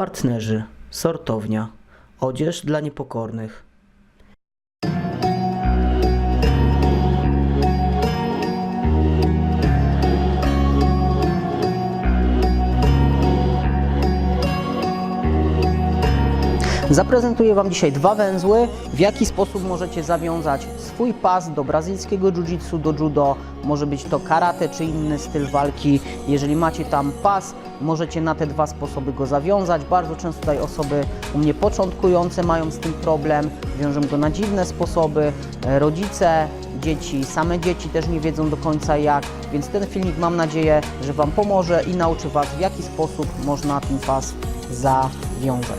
Partnerzy, sortownia, odzież dla niepokornych. Zaprezentuję Wam dzisiaj dwa węzły, w jaki sposób możecie zawiązać swój pas do brazylijskiego jiu-jitsu, do judo, może być to karate czy inny styl walki. Jeżeli macie tam pas, możecie na te dwa sposoby go zawiązać. Bardzo często tutaj osoby u mnie początkujące mają z tym problem, wiążą go na dziwne sposoby. Rodzice, dzieci, same dzieci też nie wiedzą do końca jak, więc ten filmik mam nadzieję, że Wam pomoże i nauczy Was w jaki sposób można ten pas zawiązać.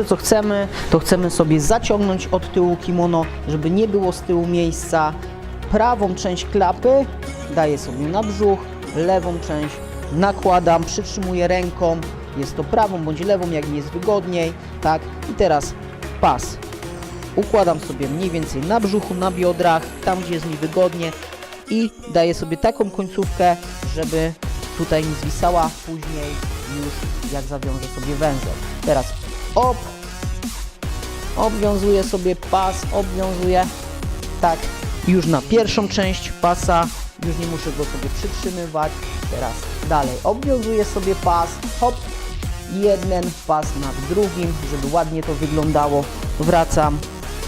Pierwsze co chcemy, to chcemy sobie zaciągnąć od tyłu kimono, żeby nie było z tyłu miejsca. Prawą część klapy daję sobie na brzuch, lewą część nakładam, przytrzymuję ręką, jest to prawą bądź lewą, jak mi jest wygodniej, tak? I teraz pas układam sobie mniej więcej na brzuchu, na biodrach, tam gdzie jest mi wygodnie i daję sobie taką końcówkę, żeby tutaj mi zwisała później już jak zawiążę sobie węzeł. Teraz op, obwiązuję sobie pas, obwiązuję tak już na pierwszą część pasa, już nie muszę go sobie przytrzymywać. Teraz dalej obwiązuję sobie pas, hop, jeden pas nad drugim, żeby ładnie to wyglądało. Wracam,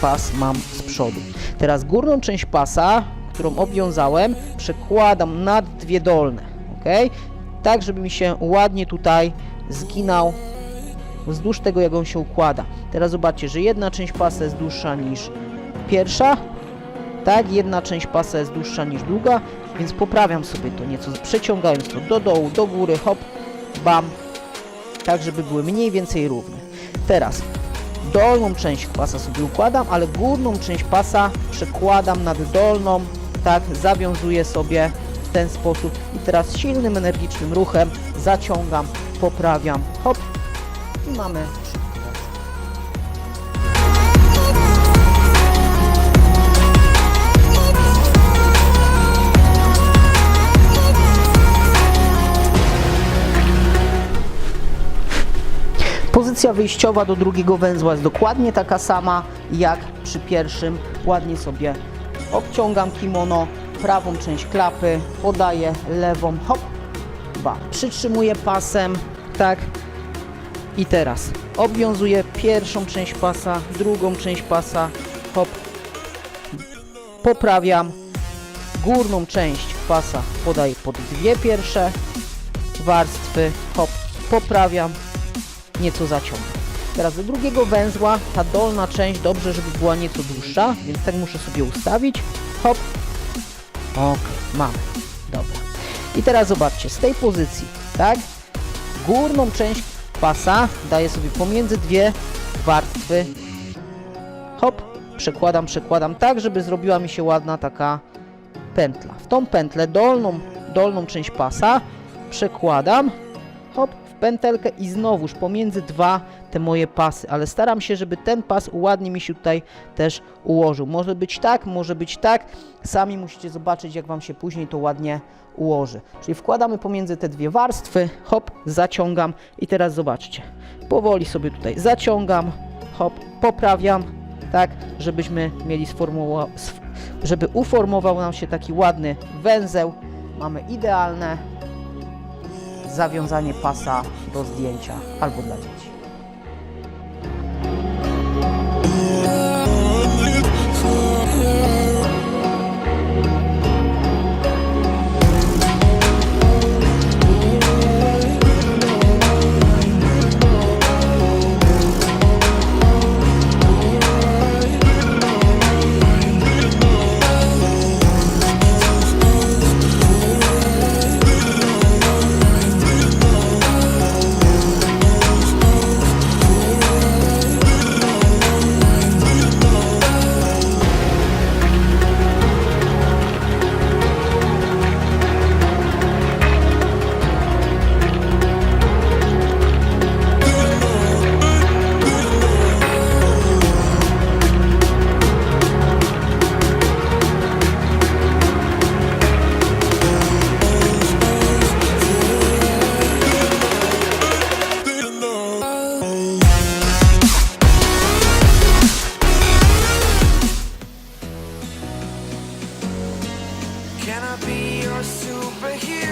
pas mam z przodu. Teraz górną część pasa, którą obwiązałem, przekładam nad dwie dolne, ok? Tak, żeby mi się ładnie tutaj zginał wzdłuż tego, jak on się układa. Teraz zobaczcie, że jedna część pasa jest dłuższa niż pierwsza, tak, jedna część pasa jest dłuższa niż druga, więc poprawiam sobie to nieco, przeciągając to do dołu, do góry, hop, bam, tak, żeby były mniej więcej równe. Teraz dolną część pasa sobie układam, ale górną część pasa przekładam nad dolną, tak, zawiązuję sobie w ten sposób i teraz silnym, energicznym ruchem zaciągam, poprawiam, hop mamy. Pozycja wyjściowa do drugiego węzła jest dokładnie taka sama jak przy pierwszym. Ładnie sobie obciągam kimono, prawą część klapy, podaję lewą, hop, ba, przytrzymuję pasem, tak. I teraz obwiązuję pierwszą część pasa, drugą część pasa, hop, poprawiam, górną część pasa podaję pod dwie pierwsze warstwy, hop, poprawiam, nieco zaciągam. Teraz do drugiego węzła ta dolna część dobrze, żeby była nieco dłuższa, więc tak muszę sobie ustawić. Hop. Ok, mamy. Dobra. I teraz zobaczcie, z tej pozycji, tak? Górną część pasa daję sobie pomiędzy dwie warstwy. Hop. Przekładam, przekładam tak, żeby zrobiła mi się ładna taka pętla. W tą pętlę dolną, dolną część pasa przekładam. Pętelkę i znowuż pomiędzy dwa te moje pasy, ale staram się, żeby ten pas ładnie mi się tutaj też ułożył. Może być tak, może być tak. Sami musicie zobaczyć, jak Wam się później to ładnie ułoży. Czyli wkładamy pomiędzy te dwie warstwy, hop, zaciągam i teraz zobaczcie. Powoli sobie tutaj zaciągam, hop, poprawiam, tak, żebyśmy mieli sformuła, sf- żeby uformował nam się taki ładny węzeł. Mamy idealne zawiązanie pasa do zdjęcia albo dla dzieci. be your superhero.